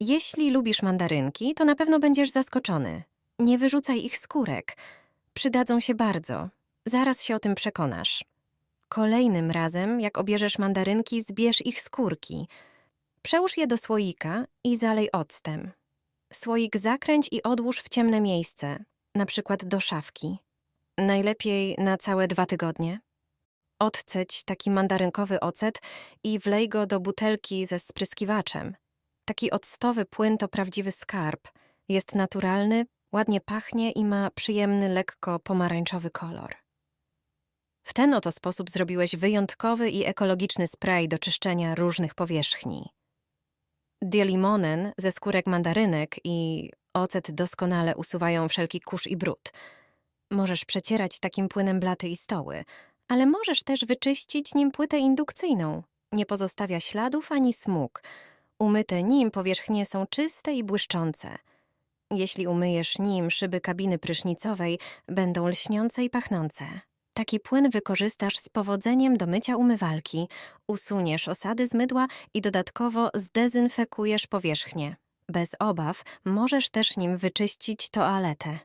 Jeśli lubisz mandarynki, to na pewno będziesz zaskoczony. Nie wyrzucaj ich skórek. Przydadzą się bardzo. Zaraz się o tym przekonasz. Kolejnym razem, jak obierzesz mandarynki, zbierz ich skórki. Przełóż je do słoika i zalej octem. Słoik zakręć i odłóż w ciemne miejsce, na przykład do szafki. Najlepiej na całe dwa tygodnie. Odceć taki mandarynkowy ocet i wlej go do butelki ze spryskiwaczem. Taki octowy płyn to prawdziwy skarb. Jest naturalny, ładnie pachnie i ma przyjemny, lekko pomarańczowy kolor. W ten oto sposób zrobiłeś wyjątkowy i ekologiczny spray do czyszczenia różnych powierzchni. Dielimonen ze skórek mandarynek i ocet doskonale usuwają wszelki kurz i brud. Możesz przecierać takim płynem blaty i stoły, ale możesz też wyczyścić nim płytę indukcyjną. Nie pozostawia śladów ani smug. Umyte nim powierzchnie są czyste i błyszczące. Jeśli umyjesz nim szyby kabiny prysznicowej, będą lśniące i pachnące. Taki płyn wykorzystasz z powodzeniem do mycia umywalki, usuniesz osady z mydła i dodatkowo zdezynfekujesz powierzchnię. Bez obaw możesz też nim wyczyścić toaletę.